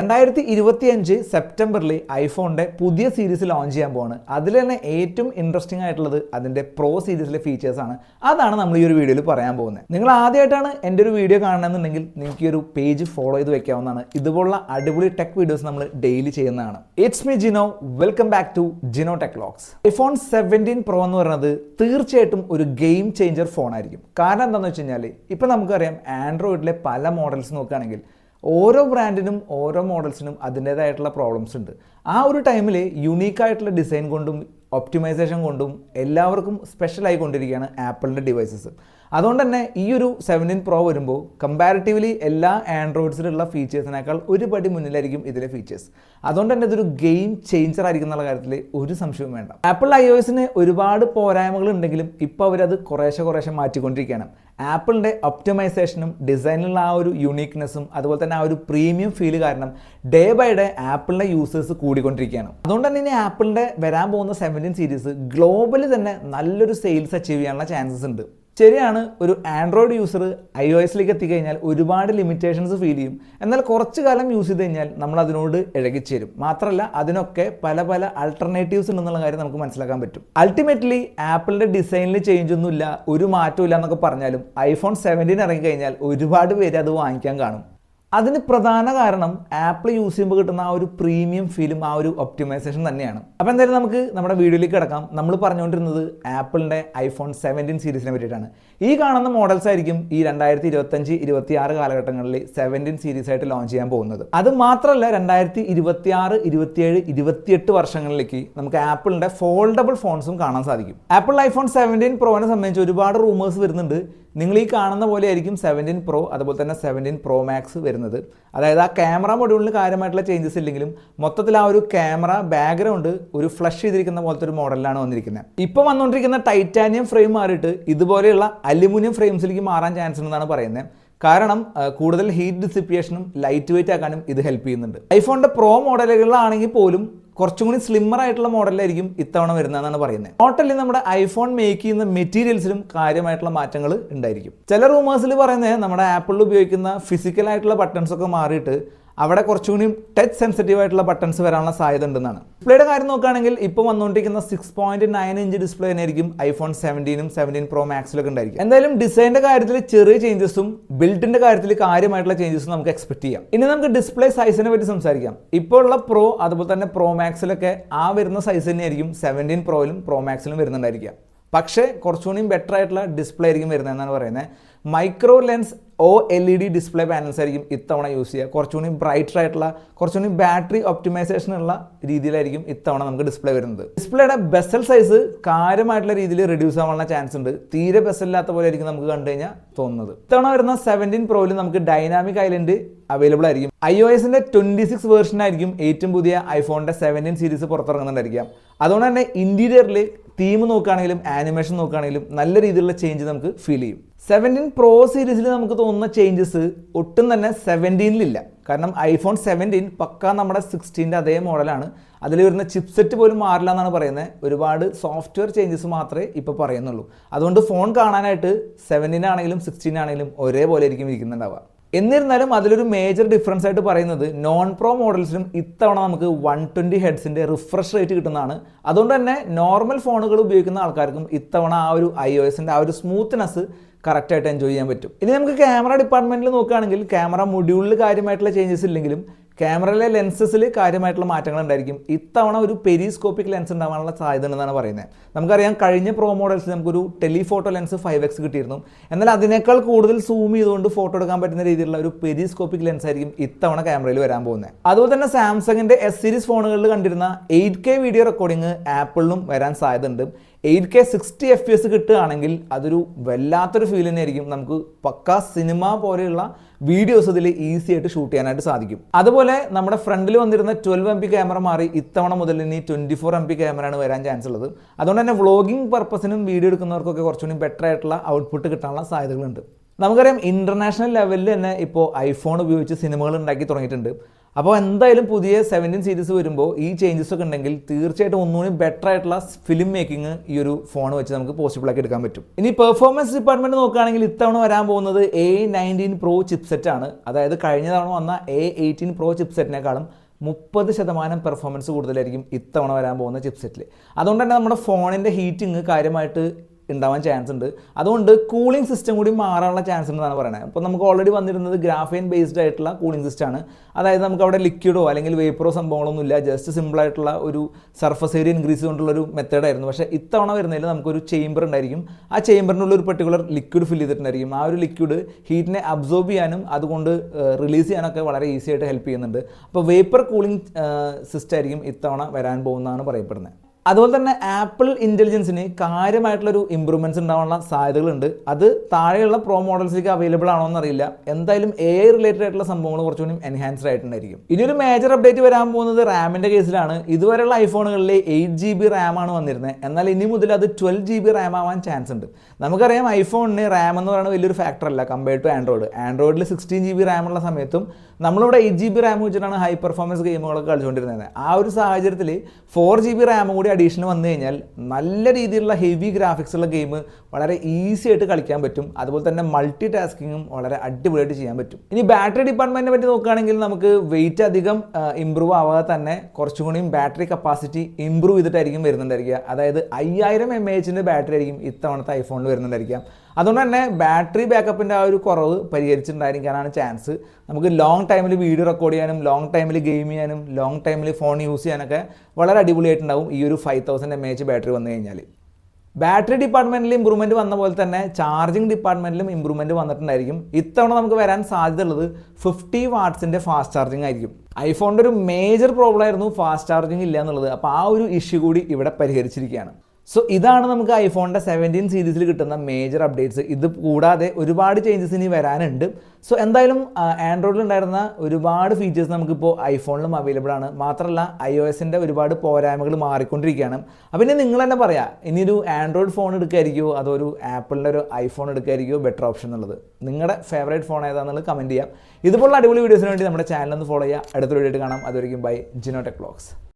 രണ്ടായിരത്തി ഇരുപത്തി അഞ്ച് സെപ്റ്റംബറിൽ ഐഫോണിന്റെ പുതിയ സീരീസ് ലോഞ്ച് ചെയ്യാൻ പോവാണ്. അതിൽ തന്നെ ഏറ്റവും ഇൻട്രസ്റ്റിംഗ് ആയിട്ടുള്ളത് അതിന്റെ പ്രോ സീരീസിലെ ഫീച്ചേഴ്സാണ് അതാണ് നമ്മൾ ഈ ഒരു വീഡിയോയിൽ പറയാൻ പോകുന്നത്. നിങ്ങൾ ആദ്യമായിട്ടാണ് എന്റെ ഒരു വീഡിയോ കാണണമെന്നുണ്ടെങ്കിൽ നിങ്ങൾക്ക് ഈ ഒരു പേജ് ഫോളോ ചെയ്ത് വെക്കാവുന്നതാണ്. ഇതുപോലുള്ള അടിപൊളി ടെക് വീഡിയോസ് നമ്മൾ ഡെയിലി ചെയ്യുന്നതാണ്. It's me Jino welcome back to Jino tech looks iPhone seventeen pro എന്ന് പറയുന്നത് തീർച്ചയായിട്ടും ഒരു ഗെയിം ചേഞ്ചർ ഫോൺ ആയിരിക്കും. കാരണം എന്താണെന്ന് വെച്ച് കഴിഞ്ഞാൽ ഇപ്പം നമുക്കറിയാം ആൻഡ്രോയിഡിലെ പല മോഡൽസ് നോക്കുകയാണെങ്കിൽ ഓരോ ബ്രാൻഡിനും ഓരോ മോഡൽസിനും അതിന്റേതായിട്ടുള്ള പ്രോബ്ലംസ് ഉണ്ട്. ആ ഒരു ടൈമിൽ യുണീക്കായിട്ടുള്ള ഡിസൈൻ കൊണ്ടും ഒപ്റ്റിമൈസേഷൻ കൊണ്ടും എല്ലാവർക്കും സ്പെഷ്യൽ ആയിക്കൊണ്ടിരിക്കുകയാണ് ആപ്പിളിന്റെ ഡിവൈസസ് അതുകൊണ്ട് തന്നെ ഈ ഒരു സെവന്റീൻ പ്രോ വരുമ്പോൾ കമ്പാരിറ്റീവ്ലി എല്ലാ ആൻഡ്രോയിഡ്സിലുള്ള ഫീച്ചേഴ്സിനേക്കാൾ ഒരുപടി മുന്നിലായിരിക്കും ഇതിലെ ഫീച്ചേഴ്സ് അതുകൊണ്ട് തന്നെ ഇതൊരു ഗെയിം ചേഞ്ചർ ആയിരിക്കും എന്നുള്ള കാര്യത്തിൽ ഒരു സംശയവും വേണ്ട. ആപ്പിൾ ഐ ഒരുപാട് പോരായ്മകൾ ഉണ്ടെങ്കിലും ഇപ്പോൾ അവരത് കുറേശ്ശെ കുറേശ്ശെ മാറ്റിക്കൊണ്ടിരിക്കുകയാണ്. ആപ്പിളിന്റെ ഒപ്റ്റിമൈസേഷനും ഡിസൈനിലുള്ള ആ ഒരു യുണീക്നെസ്സും അതുപോലെ തന്നെ ആ ഒരു പ്രീമിയം ഫീൽ കാരണം ഡേ ബൈ ഡേ ആപ്പിളിന്റെ യൂസേഴ്സ് കൂടിക്കൊണ്ടിരിക്കുകയാണ്. അതുകൊണ്ട് തന്നെ ഇനി ആപ്പിളിന്റെ വരാൻ പോകുന്ന സെവന്റീൻ സീരീസ് ഗ്ലോബലി തന്നെ നല്ലൊരു സെയിൽസ് അച്ചീവ് ചെയ്യാനുള്ള ചാൻസസ് ഉണ്ട്. ശരിയാണ് ഒരു ആൻഡ്രോയിഡ് യൂസർ ഐ ഒ എസിലേക്ക് എത്തിക്കഴിഞ്ഞാൽ ഒരുപാട് ലിമിറ്റേഷൻസ് ഫീൽ ചെയ്യും. എന്നാൽ കുറച്ച് കാലം യൂസ് ചെയ്ത് കഴിഞ്ഞാൽ നമ്മൾ അതിനോട് ഇഴകിച്ചേരും. മാത്രമല്ല അതിനൊക്കെ പല പല അൾട്ടർനേറ്റീവ്സ് ഉണ്ടെന്നുള്ള കാര്യം നമുക്ക് മനസ്സിലാക്കാൻ പറ്റും. അൾട്ടിമേറ്റ്ലി ആപ്പിളിന്റെ ഡിസൈനിൽ ചേഞ്ച് ഒന്നുമില്ല ഒരു മാറ്റവും ഇല്ല എന്നൊക്കെ പറഞ്ഞാലും ഐഫോൺ സെവന്റീൻ ഇറങ്ങിക്കഴിഞ്ഞാൽ ഒരുപാട് പേര് അത് വാങ്ങിക്കാൻ കാണും. അതിന് പ്രധാന കാരണം ആപ്പിൾ യൂസ് ചെയ്യുമ്പോൾ കിട്ടുന്ന ആ ഒരു പ്രീമിയം ഫീലും ആ ഒരു ഒപ്റ്റിമൈസേഷൻ തന്നെയാണ്. അപ്പോൾ എന്തായാലും നമുക്ക് നമ്മുടെ വീഡിയോയിലേക്ക് കിടക്കാം. നമ്മൾ പറഞ്ഞുകൊണ്ടിരുന്നത് ആപ്പിളിന്റെ ഐഫോൺ സെവന്റീൻ സീരീസിനെ പറ്റിയിട്ടാണ്. ഈ കാണുന്ന മോഡൽസ് ആയിരിക്കും ഈ രണ്ടായിരത്തി ഇരുപത്തഞ്ച് ഇരുപത്തി ആറ് കാലഘട്ടങ്ങളിൽ സെവന്റീൻ സീരീസ് ആയിട്ട് ലോഞ്ച് ചെയ്യാൻ പോകുന്നത്. അത് മാത്രമല്ല രണ്ടായിരത്തി ഇരുപത്തി ആറ് ഇരുപത്തിയേഴ് ഇരുപത്തിയെട്ട് വർഷങ്ങളിലേക്ക് നമുക്ക് ആപ്പിളിന്റെ ഫോൾഡബിൾ ഫോൺസും കാണാൻ സാധിക്കും. ആപ്പിൾ ഐഫോൺ സെവന്റീൻ പ്രോനെ സംബന്ധിച്ച് ഒരുപാട് റൂമേഴ്സ് വരുന്നുണ്ട്. നിങ്ങൾ ഈ കാണുന്ന പോലെ ആയിരിക്കും സെവന്റീൻ പ്രോ അതുപോലെ തന്നെ സെവന്റീൻ പ്രോ മാക്സ് വരുന്നത്. അതായത് ആ ക്യാമറ മൊഡ്യൂളിന് കാര്യമായിട്ടുള്ള ചേഞ്ചസ് ഇല്ലെങ്കിലും മൊത്തത്തിൽ ആ ഒരു ക്യാമറ ബാക്ക്ഗ്രൗണ്ട് ഒരു ഫ്ലഷ് ചെയ്തിരിക്കുന്ന പോലത്തെ ഒരു മോഡലിലാണ് വന്നിരിക്കുന്നത്. ഇപ്പോൾ വന്നുകൊണ്ടിരിക്കുന്ന ടൈറ്റാനിയം ഫ്രെയിം മാറിയിട്ട് ഇതുപോലെയുള്ള അലുമിനിയം ഫ്രെയിംസിലേക്ക് മാറാൻ ചാൻസ് ഉണ്ടെന്നാണ് പറയുന്നത്. കാരണം കൂടുതൽ ഹീറ്റ് ഡിസിപ്പിയേഷനും ലൈറ്റ് വെയിറ്റ് ആക്കാനും ഇത് ഹെൽപ്പ് ചെയ്യുന്നുണ്ട്. ഐഫോണിന്റെ പ്രോ മോഡലുകളിലാണെങ്കിൽ പോലും കുറച്ചും കൂടി സ്ലിമ്മർ ആയിട്ടുള്ള മോഡലായിരിക്കും ഇത്തവണ വരുന്നതെന്നാണ് പറയുന്നത്. ടോട്ടലി നമ്മുടെ ഐഫോൺ മേക്ക് ചെയ്യുന്ന മെറ്റീരിയൽസിലും കാര്യമായിട്ടുള്ള മാറ്റങ്ങൾ ഉണ്ടായിരിക്കും. ചില റൂമേഴ്സിൽ പറയുന്നത് നമ്മുടെ ആപ്പിളിൽ ഉപയോഗിക്കുന്ന ഫിസിക്കൽ ആയിട്ടുള്ള ബട്ടൺസ് ഒക്കെ മാറിയിട്ട് അവിടെ കുറച്ചുകൂടി ടച്ച് സെൻസിറ്റീവ് ആയിട്ടുള്ള ബട്ടൺസ് വരാനുള്ള സാധ്യത ഉണ്ടെന്നാണ് ഡിസ്പ്ലേയുടെ കാര്യം നോക്കുകയാണെങ്കിൽ ഇപ്പോൾ വന്നുകൊണ്ടിരിക്കുന്ന six point nine inch display തന്നെയായിരിക്കും ഐഫോൺ സെവന്റീനും സെവന്റീൻ പ്രോ മാക്സിലൊക്കെ ഉണ്ടായിരിക്കും എന്തായാലും ഡിസൈനിന്റെ കാര്യത്തിൽ ചെറിയ ചേഞ്ചസും ബിൽഡിന്റെ കാര്യത്തിൽ കാര്യമായിട്ടുള്ള ചേഞ്ചസും നമുക്ക് എക്സ്പെക്ട് ചെയ്യാം. ഇനി നമുക്ക് ഡിസ്പ്ലേ സൈസിനെ പറ്റി സംസാരിക്കാം. ഇപ്പോൾ ഉള്ള പ്രോ അതുപോലെ തന്നെ പ്രോ മാക്സിലൊക്കെ ആ വരുന്ന സൈസ് തന്നെയായിരിക്കും സെവന്റീൻ പ്രോയിലും പ്രോ മാക്സിലും വരുന്നുണ്ടായിരിക്കുക. പക്ഷേ കുറച്ചുകൂടി ബെറ്റർ ആയിട്ടുള്ള ഡിസ്പ്ലേ ആയിരിക്കും വരുന്നത് എന്നാണ് പറയുന്നത്. Micro lens O L E D display panels ആയിരിക്കും ഇത്തവണ യൂസ് ചെയ്യുക. കുറച്ചുകൂടി ബ്രൈറ്റർ ആയിട്ടുള്ള കുറച്ചുകൂടി ബാറ്ററി ഒപ്റ്റിമൈസേഷൻ ഉള്ള രീതിയിലായിരിക്കും ഇത്തവണ നമുക്ക് ഡിസ്പ്ലേ വരുന്നത്. ഡിസ്പ്ലേയുടെ ബെസൽ സൈസ് കാര്യമായിട്ടുള്ള രീതിയിൽ റിഡ്യൂസ് ആവാനുള്ള ചാൻസ് ഉണ്ട്. തീരെ ബെസൽ ഇല്ലാത്ത പോലെ ആയിരിക്കും നമുക്ക് കണ്ടു കഴിഞ്ഞാൽ തോന്നുന്നത്. ഇത്തവണ വരുന്ന സെവന്റീൻ പ്രോയിൽ നമുക്ക് ഡൈനാമിക് ഐലൻഡ് അവൈലബിൾ ആയിരിക്കും. ഐ ഒ എസിന്റെ ട്വന്റി സിക്സ് വേർഷൻ ആയിരിക്കും ഏറ്റവും പുതിയ ഐഫോണിന്റെ സെവന്റീൻ സീരീസ് പുറത്തിറങ്ങുന്നുണ്ടായിരിക്കാം. അതുകൊണ്ട് തന്നെ ഇന്റീരിയറിൽ തീം നോക്കുകയാണെങ്കിലും ആനിമേഷൻ നോക്കുകയാണെങ്കിലും നല്ല രീതിയിലുള്ള ചേഞ്ച് നമുക്ക് ഫീൽ ചെയ്യും. സെവന്റീൻ പ്രോ സീരീസിൽ നമുക്ക് തോന്നുന്ന ചേഞ്ചസ് ഒട്ടും തന്നെ സെവന്റീനിലില്ല കാരണം ഐഫോൺ സെവന്റീൻ പക്ക നമ്മുടെ സിക്സ്റ്റീന്റെ അതേ മോഡലാണ് അതിൽ വരുന്ന ചിപ്സെറ്റ് പോലും മാറില്ല എന്നാണ് പറയുന്നത് ഒരുപാട് സോഫ്റ്റ്വെയർ ചേഞ്ചസ് മാത്രമേ ഇപ്പോൾ പറയുന്നുള്ളൂ. അതുകൊണ്ട് ഫോൺ കാണാനായിട്ട് സെവന്റീൻ ആണെങ്കിലും സിക്സ്റ്റീൻ ആണെങ്കിലും ഒരേപോലെ ആയിരിക്കും ഇരിക്കുന്നുണ്ടാവുക. എന്നിരുന്നാലും അതിലൊരു മേജർ ഡിഫറൻസ് ആയിട്ട് പറയുന്നത് നോൺ പ്രോ മോഡൽസിലും ഇത്തവണ നമുക്ക് വൺ ട്വന്റി ഹെഡ്സിന്റെ റിഫ്രഷ് റേറ്റ് കിട്ടുന്നതാണ്. അതുകൊണ്ട് തന്നെ നോർമൽ ഫോണുകൾ ഉപയോഗിക്കുന്ന ആൾക്കാർക്കും ഇത്തവണ ആ ഒരു ഐ ഒ എസിന്റെ ആ ഒരു സ്മൂത്ത്നെസ് കറക്റ്റായിട്ട് എൻജോയ് ചെയ്യാൻ പറ്റും. ഇനി നമുക്ക് ക്യാമറ ഡിപ്പാർട്ട്മെന്റിൽ നോക്കുകയാണെങ്കിൽ ക്യാമറ മൊഡ്യൂളിൽ കാര്യമായിട്ടുള്ള ചേഞ്ചസ് ഇല്ലെങ്കിലും ക്യാമറയിലെ ലെൻസസിൽ കാര്യമായിട്ടുള്ള മാറ്റങ്ങൾ ഉണ്ടായിരിക്കും. ഇത്തവണ ഒരു പെരിസ്കോപ്പിക് ലെൻസ് ഉണ്ടാവാനുള്ള സാധ്യത ഉണ്ടെന്നാണ് പറയുന്നത്. നമുക്കറിയാം കഴിഞ്ഞ പ്രോ മോഡൽസ് നമുക്കൊരു ടെലിഫോട്ടോ ലെൻസ് ഫൈവ് എക്സ് കിട്ടിയിരുന്നു. എന്നാൽ അതിനേക്കാൾ കൂടുതൽ സൂം ചെയ്തുകൊണ്ട് ഫോട്ടോ എടുക്കാൻ പറ്റുന്ന രീതിയിലുള്ള ഒരു പെരിസ്കോപ്പിക് ലെൻസ് ആയിരിക്കും ഇത്തവണ ക്യാമറയിൽ വരാൻ പോകുന്നത്. അതുപോലെ തന്നെ സാംസങ്ങിന്റെ എസ് സീരീസ് ഫോണുകളിൽ കണ്ടിരുന്ന എയ്റ്റ് കെ വീഡിയോ റെക്കോർഡിംഗ് ആപ്പിളിലും വരാൻ സാധ്യതയുണ്ട്. Eight K sixty F P S കിട്ടുകയാണെങ്കിൽ അതൊരു വല്ലാത്തൊരു ഫീൽ തന്നെയായിരിക്കും. നമുക്ക് പക്ക സിനിമ പോലെയുള്ള വീഡിയോസ് ഇതിൽ ഈസി ആയിട്ട് ഷൂട്ട് ചെയ്യാനായിട്ട് സാധിക്കും. അതുപോലെ നമ്മുടെ ഫ്രണ്ടിൽ വന്നിരുന്ന ട്വൽവ് എം പി ക്യാമറ മാറി ഇത്തവണ മുതൽ ഇനി ട്വന്റി ഫോർ എം പി ക്യാമറയാണ് വരാൻ ചാൻസ് ഉള്ളത്. അതുകൊണ്ട് തന്നെ വ്ളോഗിംഗ് പർപ്പസിനും വീഡിയോ എടുക്കുന്നവർക്കൊക്കെ കുറച്ചുകൂടി ബെറ്റർ ആയിട്ടുള്ള ഔട്ട്പുട്ട് കിട്ടാനുള്ള സാധ്യതകളുണ്ട്. നമുക്കറിയാം ഇന്റർനാഷണൽ ലെവലിൽ തന്നെ ഇപ്പോൾ ഐഫോൺ ഉപയോഗിച്ച് സിനിമകൾ ഉണ്ടാക്കി തുടങ്ങിയിട്ടുണ്ട്. അപ്പോൾ എന്തായാലും പുതിയ സെവന്റീൻ സീരീസ് വരുമ്പോൾ ഈ ചേഞ്ചസ് ഒക്കെ ഉണ്ടെങ്കിൽ തീർച്ചയായിട്ടും ഒന്നുകൂടി ബെറ്റർ ആയിട്ടുള്ള ഫിലിം മേക്കിംഗ് ഈ ഒരു ഫോൺ വെച്ച് നമുക്ക് പോസിബിൾ ആക്കി എടുക്കാൻ പറ്റും. ഇനി പെർഫോമൻസ് ഡിപ്പാർട്ട്മെന്റ് നോക്കുകയാണെങ്കിൽ ഇത്തവണ വരാൻ പോകുന്നത് എ നയന്റീൻ പ്രോ ചിപ്സെറ്റ് ആണ്. അതായത് കഴിഞ്ഞ തവണ വന്ന എ എയ്റ്റീൻ പ്രോ ചിപ്സെറ്റിനേക്കാളും മുപ്പത് ശതമാനം പെർഫോമൻസ് കൂടുതലായിരിക്കും ഇത്തവണ വരാൻ പോകുന്ന ചിപ്സെറ്റിൽ അതുകൊണ്ട് തന്നെ നമ്മുടെ ഫോണിന്റെ ഹീറ്റിംഗ് കാര്യമായിട്ട് ഉണ്ടാവാൻ ചാൻസ് ഉണ്ട്. അതുകൊണ്ട് കൂളിംഗ് സിസ്റ്റം കൂടി മാറാനുള്ള ചാൻസ് ഉണ്ടെന്നാണ് പറയുന്നത് അപ്പോൾ നമുക്ക് ഓൾറെഡി വന്നിരുന്നത് ഗ്രാഫൈൻ ബേസ്ഡ് ആയിട്ടുള്ള കൂളിംഗ് സിസ്റ്റമാണ് അതായത് നമുക്ക് അവിടെ ലിക്വിഡോ അല്ലെങ്കിൽ വേപ്പറോ സംഭവങ്ങളൊന്നും ഇല്ല. ജസ്റ്റ് സിമ്പിൾ ആയിട്ടുള്ള ഒരു സർഫസ് ഏരിയ ഇൻക്രീസ് കൊണ്ടുള്ള ഒരു മെത്തേഡായിരുന്നു പക്ഷേ ഇത്തവണ വരുന്നതിൽ നമുക്കൊരു ചേംബർ ഉണ്ടായിരിക്കും. ആ ചേംബറിനുള്ള ഒരു പെർട്ടിക്കുലർ ലിക്വിഡ് ഫിൽ ചെയ്തിട്ടുണ്ടായിരിക്കും. ആ ഒരു ലിക്വിഡ് ഹീറ്റിനെ അബ്സോർബ് ചെയ്യാനും അതുകൊണ്ട് റിലീസ് ചെയ്യാനൊക്കെ വളരെ ഈസി ആയിട്ട് ഹെൽപ്പ് ചെയ്യുന്നുണ്ട്. അപ്പോൾ വേപ്പർ കൂളിംഗ് സിസ്റ്റം ആയിരിക്കും ഇത്തവണ വരാൻ പോകുന്നതാണ് പറയപ്പെടുന്നത്. അതുപോലെ തന്നെ ആപ്പിൾ ഇന്റലിജൻസിന് കാര്യമായിട്ടുള്ളൊരു ഇമ്പ്രൂവ്മെന്റ്സ് ഉണ്ടാവാനുള്ള സാധ്യതകളുണ്ട്. അത് താഴെയുള്ള പ്രോ മോഡൽസിലേക്ക് അവൈലബിൾ ആണോ എന്നറിയില്ല. എന്തായാലും എ റിലേറ്റഡ് ആയിട്ടുള്ള സംഭവങ്ങൾ കുറച്ചുകൂടി എൻഹാൻസ്ഡ് ആയിട്ടുണ്ടായിരിക്കും. ഇനി ഒരു മേജർ അപ്ഡേറ്റ് വരാൻ പോകുന്നത് റാമിന്റെ കേസിലാണ്. ഇതുവരെയുള്ള ഐഫോണുകളിലെ എയ്റ്റ് ജി ബി റാം ആണ് വന്നിരുന്നത്. എന്നാൽ ഇനി മുതൽ അത് ട്വൽവ് ജി ബി റാം ആവാൻ ചാൻസ് ഉണ്ട്. നമുക്കറിയാം ഐഫോണിന് റാം എന്ന് പറയുന്നത് വലിയൊരു ഫാക്ടർ അല്ല കമ്പയർഡ് ടു ആൻഡ്രോയിഡ് ആൻഡ്രോയിഡിൽ സിക്സ്റ്റീൻ ജി ബി റാം ഉള്ള സമയത്തും നമ്മളിവിടെ എയ്റ്റ് ജി ബി റാം വെച്ചിട്ടാണ് ഹൈ പെർഫോമൻസ് ഗെയിമുകളൊക്കെ കളിച്ചുകൊണ്ടിരുന്നത്. ആ ഒരു സാഹചര്യത്തിൽ ഫോർ ജി ബി റാം കൂടി അഡീഷണൽ വന്നു കഴിഞ്ഞാൽ നല്ല രീതിയിലുള്ള ഹെവി ഗ്രാഫിക്സ് ഉള്ള ഗെയിം വളരെ ഈസി ആയിട്ട് കളിക്കാൻ പറ്റും. അതുപോലെ തന്നെ മൾട്ടി ടാസ്കിങ്ങും വളരെ അടിപൊളിയായിട്ട് ചെയ്യാൻ പറ്റും. ഇനി ബാറ്ററി ഡിപ്പാർട്ട്മെന്റിനെ പറ്റി നോക്കുകയാണെങ്കിൽ നമുക്ക് വെയിറ്റ് അധികം ഇമ്പ്രൂവ് ആവാതെ തന്നെ കുറച്ചും കൂടിയും ബാറ്ററി കപ്പാസിറ്റി ഇമ്പ്രൂവ് ചെയ്തിട്ടായിരിക്കും വരുന്നുണ്ടായിരിക്കുക. അതായത് അയ്യായിരം എം എച്ചിന്റെ ബാറ്ററി ആയിരിക്കും ഇത്തവണത്തെ ഐഫോണിൽ വരുന്നുണ്ടായിരിക്കാം അതുകൊണ്ട് തന്നെ ബാറ്ററി ബാക്കപ്പിന്റെ ആ ഒരു കുറവ് പരിഹരിച്ചിട്ടുണ്ടായിരിക്കാനാണ് ചാൻസ് നമുക്ക് ലോങ് ടൈമിൽ വീഡിയോ റെക്കോർഡ് ചെയ്യാനും ലോങ് ടൈമിൽ ഗെയിം ചെയ്യാനും ലോങ് ടൈമിൽ ഫോൺ യൂസ് ചെയ്യാനൊക്കെ വളരെ അടിപൊളിയായിട്ടുണ്ടാവും ഈ ഒരു five thousand M H battery വന്നു കഴിഞ്ഞാൽ. ബാറ്ററി ഡിപ്പാർട്ട്മെന്റിൽ ഇമ്പ്രൂവ്മെന്റ് വന്ന പോലെ തന്നെ ചാർജിങ് ഡിപ്പാർട്ട്മെന്റിലും ഇമ്പ്രൂവ്മെന്റ് വന്നിട്ടുണ്ടായിരിക്കും. ഇത്തവണ നമുക്ക് വരാൻ സാധ്യതയുള്ളത് ഫിഫ്റ്റി വാട്ട്സിന്റെ ഫാസ്റ്റ് ചാർജിങ് ആയിരിക്കും. ഐഫോണിന്റെ ഒരു മേജർ പ്രോബ്ലം ആയിരുന്നു ഫാസ്റ്റ് ചാർജിങ് ഇല്ല എന്നുള്ളത്. അപ്പോൾ ആ ഒരു ഇഷ്യൂ കൂടി ഇവിടെ പരിഹരിച്ചിരിക്കുകയാണ്. സോ ഇതാണ് നമുക്ക് ഐഫോണിന്റെ സെവന്റീൻ സീരീസിൽ കിട്ടുന്ന മേജർ അപ്ഡേറ്റ്സ് ഇത് കൂടാതെ ഒരുപാട് ചേഞ്ചസ് ഇനി വരാനുണ്ട്. സോ എന്തായാലും ആൻഡ്രോയിഡിൽ ഉണ്ടായിരുന്ന ഒരുപാട് ഫീച്ചേഴ്സ് നമുക്കിപ്പോൾ ഐഫോണിലും അവൈലബിൾ ആണ്. മാത്രമല്ല ഐ ഒ എസിന്റെ ഒരുപാട് പോരായ്മകൾ മാറിക്കൊണ്ടിരിക്കുകയാണ്. അപ്പം ഇനി നിങ്ങൾ തന്നെ പറയാം ഇനി ഒരു ആൻഡ്രോയിഡ് ഫോൺ എടുക്കായിരിക്കുമോ അതോ ഒരു ആപ്പിളിന്റെ ഒരു ഐഫോൺ എടുക്കായിരിക്കുമോ ബെറ്റർ ഓപ്ഷൻ എന്നുള്ളത്. നിങ്ങളുടെ ഫേവറേറ്റ് ഫോൺ ഏതാണെന്നുള്ളത് കമന്റ് ചെയ്യാം. ഇതുപോലുള്ള അടിപൊളി വീഡിയോസിന് വേണ്ടി നമ്മുടെ ചാനൽ ഒന്ന് ഫോളോ ചെയ്യുക. അടുത്ത വീഡിയോ കാണാം. അതുവരെയും ബൈ ജിനോ ടെക് വ്ളോഗ്സ്